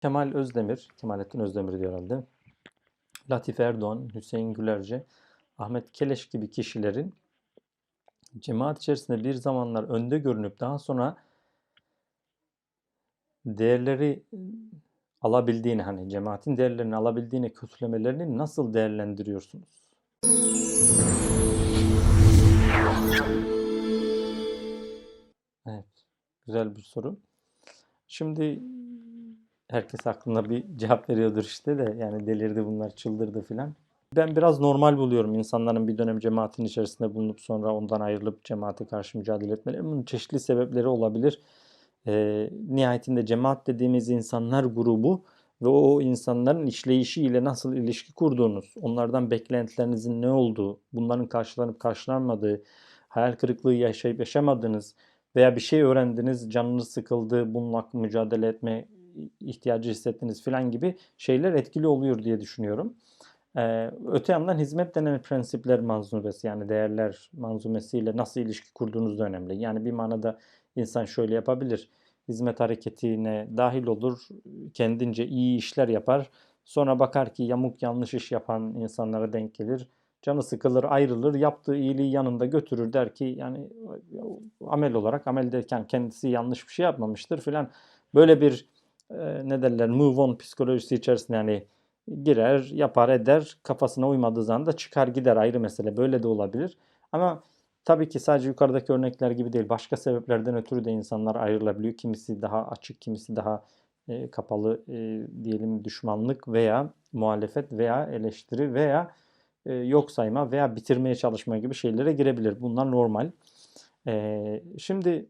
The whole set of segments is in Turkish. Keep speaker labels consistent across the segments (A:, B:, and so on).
A: Kemal Özdemir, Kemalettin Özdemir diyor herhalde. Latif Erdoğan, Hüseyin Gülerce, Ahmet Keleş gibi kişilerin cemaat içerisinde bir zamanlar önde görünüp daha sonra değerleri alabildiğini hani cemaatin değerlerini alabildiğini kötülemelerini nasıl değerlendiriyorsunuz? Evet, güzel bir soru. Şimdi herkes aklına bir cevap veriyordur işte de yani delirdi bunlar çıldırdı filan. Ben biraz normal buluyorum insanların bir dönem cemaatin içerisinde bulunup sonra ondan ayrılıp cemaate karşı mücadele etmeleri. Bunun çeşitli sebepleri olabilir. Ee, nihayetinde cemaat dediğimiz insanlar grubu ve o insanların işleyişiyle nasıl ilişki kurduğunuz, onlardan beklentilerinizin ne olduğu, bunların karşılanıp karşılanmadığı, hayal kırıklığı yaşayıp yaşamadığınız veya bir şey öğrendiniz, canınız sıkıldı, bununla mücadele etme ihtiyacı hissettiniz filan gibi şeyler etkili oluyor diye düşünüyorum. Ee, öte yandan hizmet denen prensipler manzumesi yani değerler manzumesiyle nasıl ilişki kurduğunuz da önemli. Yani bir manada insan şöyle yapabilir. Hizmet hareketine dahil olur, kendince iyi işler yapar. Sonra bakar ki yamuk yanlış iş yapan insanlara denk gelir. Canı sıkılır, ayrılır, yaptığı iyiliği yanında götürür der ki yani amel olarak amel derken kendisi yanlış bir şey yapmamıştır filan. Böyle bir e, ne derler move on psikolojisi içerisinde yani girer, yapar, eder. Kafasına uymadığı zaman da çıkar gider ayrı mesele. Böyle de olabilir. Ama tabii ki sadece yukarıdaki örnekler gibi değil. Başka sebeplerden ötürü de insanlar ayrılabiliyor. Kimisi daha açık, kimisi daha e, kapalı e, diyelim düşmanlık veya muhalefet veya eleştiri veya e, yok sayma veya bitirmeye çalışma gibi şeylere girebilir. Bunlar normal. E, şimdi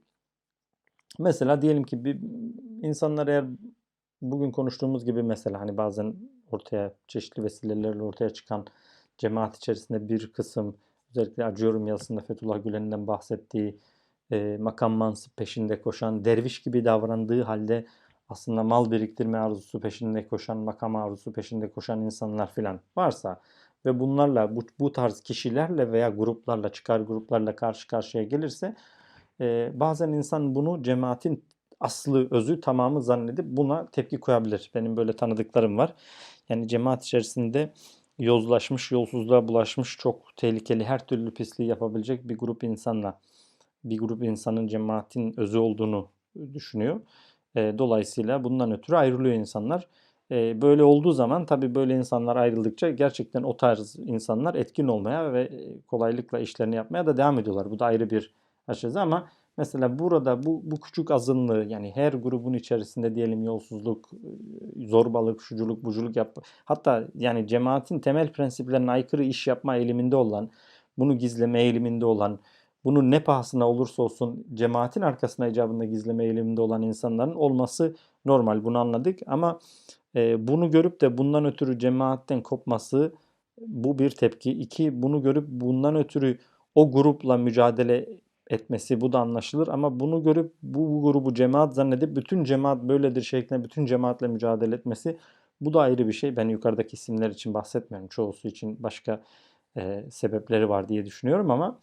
A: mesela diyelim ki bir insanlar eğer bugün konuştuğumuz gibi mesela hani bazen ortaya çeşitli vesilelerle ortaya çıkan cemaat içerisinde bir kısım özellikle Acıyorum yazısında Fethullah Gülen'den bahsettiği e, makam mansıp peşinde koşan, derviş gibi davrandığı halde aslında mal biriktirme arzusu peşinde koşan, makam arzusu peşinde koşan insanlar filan varsa ve bunlarla bu, bu tarz kişilerle veya gruplarla çıkar gruplarla karşı karşıya gelirse bazen insan bunu cemaatin aslı, özü, tamamı zannedip buna tepki koyabilir. Benim böyle tanıdıklarım var. Yani cemaat içerisinde yozlaşmış, yolsuzluğa bulaşmış, çok tehlikeli, her türlü pisliği yapabilecek bir grup insanla bir grup insanın cemaatin özü olduğunu düşünüyor. Dolayısıyla bundan ötürü ayrılıyor insanlar. Böyle olduğu zaman tabii böyle insanlar ayrıldıkça gerçekten o tarz insanlar etkin olmaya ve kolaylıkla işlerini yapmaya da devam ediyorlar. Bu da ayrı bir açısı ama Mesela burada bu, bu küçük azınlığı yani her grubun içerisinde diyelim yolsuzluk, zorbalık, şuculuk, buculuk yap. Hatta yani cemaatin temel prensiplerine aykırı iş yapma eğiliminde olan, bunu gizleme eğiliminde olan, bunu ne pahasına olursa olsun cemaatin arkasına icabında gizleme eğiliminde olan insanların olması normal. Bunu anladık ama e, bunu görüp de bundan ötürü cemaatten kopması bu bir tepki. İki, bunu görüp bundan ötürü o grupla mücadele etmesi bu da anlaşılır ama bunu görüp bu, bu grubu cemaat zannedip bütün cemaat böyledir şeklinde bütün cemaatle mücadele etmesi bu da ayrı bir şey. Ben yukarıdaki isimler için bahsetmiyorum. Çoğusu için başka e, sebepleri var diye düşünüyorum ama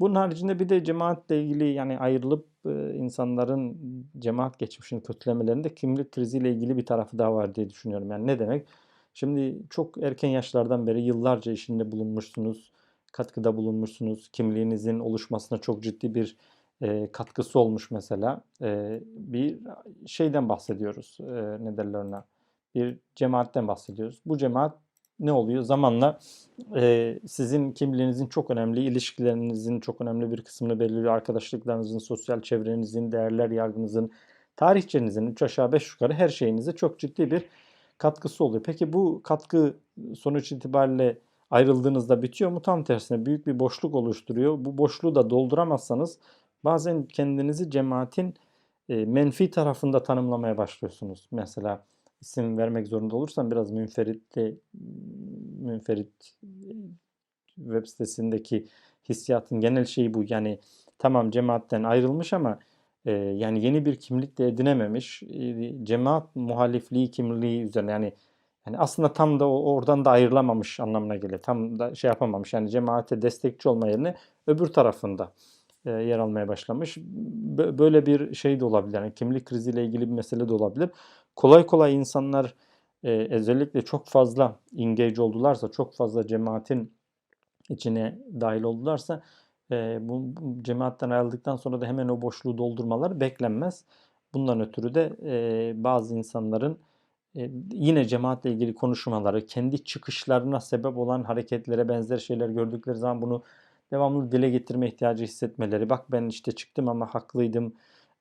A: bunun haricinde bir de cemaatle ilgili yani ayrılıp e, insanların cemaat geçmişini kötülemelerinde kimlik kriziyle ilgili bir tarafı daha var diye düşünüyorum. Yani ne demek? Şimdi çok erken yaşlardan beri yıllarca işinde bulunmuşsunuz katkıda bulunmuşsunuz. Kimliğinizin oluşmasına çok ciddi bir e, katkısı olmuş mesela. E, bir şeyden bahsediyoruz. E, ne derler ona? Bir cemaatten bahsediyoruz. Bu cemaat ne oluyor? Zamanla e, sizin kimliğinizin çok önemli, ilişkilerinizin çok önemli bir kısmını belirliyor. Arkadaşlıklarınızın, sosyal çevrenizin, değerler yargınızın, tarihçenizin 3 aşağı 5 yukarı her şeyinize çok ciddi bir katkısı oluyor. Peki bu katkı sonuç itibariyle ayrıldığınızda bitiyor mu? Tam tersine büyük bir boşluk oluşturuyor. Bu boşluğu da dolduramazsanız bazen kendinizi cemaatin e, menfi tarafında tanımlamaya başlıyorsunuz. Mesela isim vermek zorunda olursam biraz münferitte münferit web sitesindeki hissiyatın genel şeyi bu. Yani tamam cemaatten ayrılmış ama e, yani yeni bir kimlik de edinememiş. E, cemaat muhalifliği kimliği üzerine yani yani aslında tam da oradan da ayrılamamış anlamına geliyor. Tam da şey yapamamış. Yani cemaate destekçi olma yerine öbür tarafında e, yer almaya başlamış. Böyle bir şey de olabilir. Yani kimlik kriziyle ilgili bir mesele de olabilir. kolay kolay insanlar e, özellikle çok fazla engage oldularsa, çok fazla cemaatin içine dahil oldularsa e, bu, cemaatten ayrıldıktan sonra da hemen o boşluğu doldurmaları beklenmez. Bundan ötürü de bazı insanların yine cemaatle ilgili konuşmaları, kendi çıkışlarına sebep olan hareketlere benzer şeyler gördükleri zaman bunu devamlı dile getirme ihtiyacı hissetmeleri. Bak ben işte çıktım ama haklıydım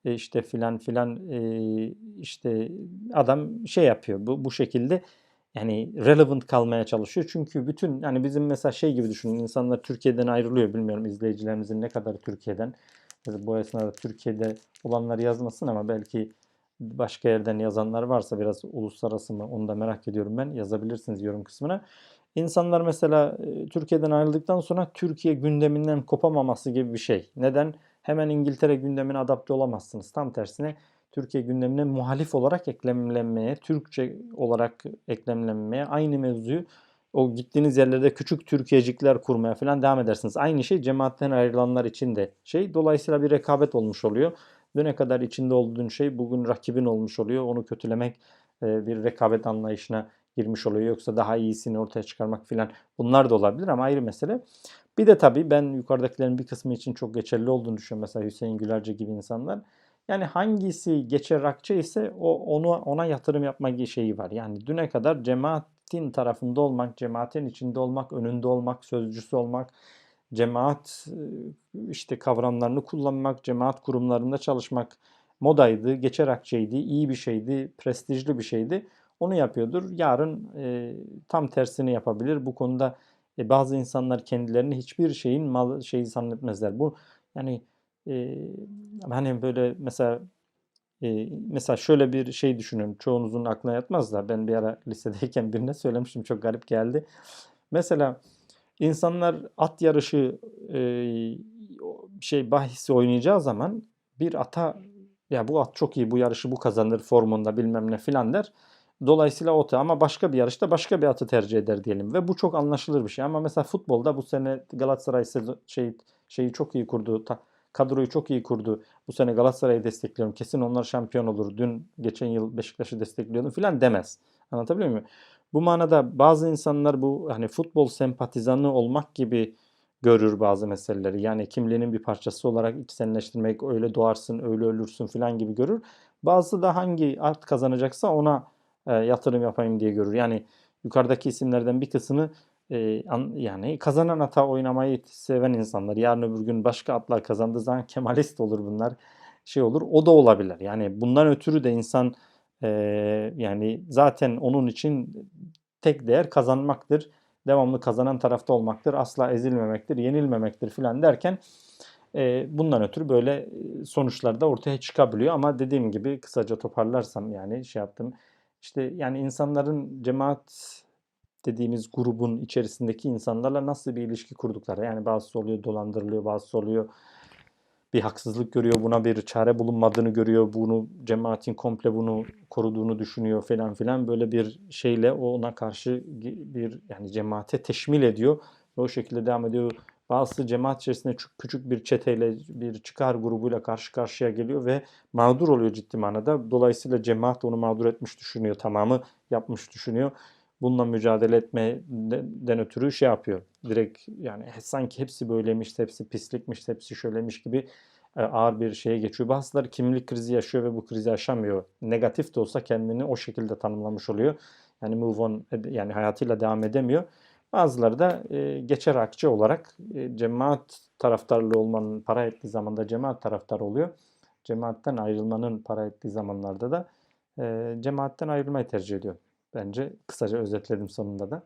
A: e, işte filan filan e, işte adam şey yapıyor bu bu şekilde yani relevant kalmaya çalışıyor. Çünkü bütün yani bizim mesela şey gibi düşünün insanlar Türkiye'den ayrılıyor bilmiyorum izleyicilerimizin ne kadar Türkiye'den bu esnada Türkiye'de olanlar yazmasın ama belki başka yerden yazanlar varsa biraz uluslararası mı onu da merak ediyorum ben yazabilirsiniz yorum kısmına. İnsanlar mesela e, Türkiye'den ayrıldıktan sonra Türkiye gündeminden kopamaması gibi bir şey. Neden? Hemen İngiltere gündemine adapte olamazsınız. Tam tersine Türkiye gündemine muhalif olarak eklemlenmeye, Türkçe olarak eklemlenmeye, aynı mevzuyu o gittiğiniz yerlerde küçük Türkiyecikler kurmaya falan devam edersiniz. Aynı şey cemaatten ayrılanlar için de şey. Dolayısıyla bir rekabet olmuş oluyor. Düne kadar içinde olduğun şey bugün rakibin olmuş oluyor. Onu kötülemek e, bir rekabet anlayışına girmiş oluyor. Yoksa daha iyisini ortaya çıkarmak filan bunlar da olabilir ama ayrı mesele. Bir de tabii ben yukarıdakilerin bir kısmı için çok geçerli olduğunu düşünüyorum. Mesela Hüseyin Gülerce gibi insanlar. Yani hangisi geçerakçı ise o onu ona yatırım yapma şeyi var. Yani düne kadar cemaatin tarafında olmak, cemaatin içinde olmak, önünde olmak, sözcüsü olmak, cemaat işte kavramlarını kullanmak, cemaat kurumlarında çalışmak modaydı, geçerakçıydı, iyi bir şeydi, prestijli bir şeydi. Onu yapıyordur. Yarın e, tam tersini yapabilir. Bu konuda e, bazı insanlar kendilerini hiçbir şeyin mal şeyi zannetmezler. Bu yani e, hani böyle mesela e, mesela şöyle bir şey düşünün. Çoğunuzun aklına yatmaz da ben bir ara lisedeyken birine söylemiştim. Çok garip geldi. Mesela insanlar at yarışı e, şey bahisi oynayacağı zaman bir ata ya bu at çok iyi bu yarışı bu kazanır formunda bilmem ne filan der. Dolayısıyla o ama başka bir yarışta başka bir atı tercih eder diyelim ve bu çok anlaşılır bir şey. Ama mesela futbolda bu sene Galatasaray şey şeyi çok iyi kurdu. Ta, kadroyu çok iyi kurdu. Bu sene Galatasaray'ı destekliyorum. Kesin onlar şampiyon olur. Dün geçen yıl Beşiktaş'ı destekliyordum filan demez. Anlatabiliyor muyum? Bu manada bazı insanlar bu hani futbol sempatizanı olmak gibi görür bazı meseleleri. Yani kimliğinin bir parçası olarak içselleştirmek, öyle doğarsın, öyle ölürsün filan gibi görür. Bazı da hangi art kazanacaksa ona e, yatırım yapayım diye görür. Yani yukarıdaki isimlerden bir kısmını e, an, yani kazanan ata oynamayı seven insanlar. Yarın öbür gün başka atlar kazandığı zaman kemalist olur bunlar. Şey olur. O da olabilir. Yani bundan ötürü de insan e, yani zaten onun için tek değer kazanmaktır. Devamlı kazanan tarafta olmaktır. Asla ezilmemektir, yenilmemektir filan derken e, bundan ötürü böyle sonuçlar da ortaya çıkabiliyor. Ama dediğim gibi kısaca toparlarsam yani şey yaptım. İşte yani insanların cemaat dediğimiz grubun içerisindeki insanlarla nasıl bir ilişki kurdukları. Yani bazısı oluyor dolandırılıyor, bazısı oluyor bir haksızlık görüyor, buna bir çare bulunmadığını görüyor, bunu cemaatin komple bunu koruduğunu düşünüyor falan filan böyle bir şeyle ona karşı bir yani cemaate teşmil ediyor ve o şekilde devam ediyor. Bazısı cemaat içerisinde çok küçük bir çeteyle, bir çıkar grubuyla karşı karşıya geliyor ve mağdur oluyor ciddi manada. Dolayısıyla cemaat onu mağdur etmiş düşünüyor, tamamı yapmış düşünüyor bununla mücadele etmeden ötürü şey yapıyor. Direkt yani sanki hepsi böyleymiş, hepsi pislikmiş, hepsi şöylemiş gibi ağır bir şeye geçiyor. Bazıları kimlik krizi yaşıyor ve bu krizi aşamıyor. Negatif de olsa kendini o şekilde tanımlamış oluyor. Yani move on yani hayatıyla devam edemiyor. Bazıları da e, geçer akçe olarak e, cemaat taraftarlığı olmanın para ettiği zamanda cemaat taraftarı oluyor. Cemaatten ayrılmanın para ettiği zamanlarda da e, cemaatten ayrılmayı tercih ediyor. Bence kısaca özetledim sonunda da.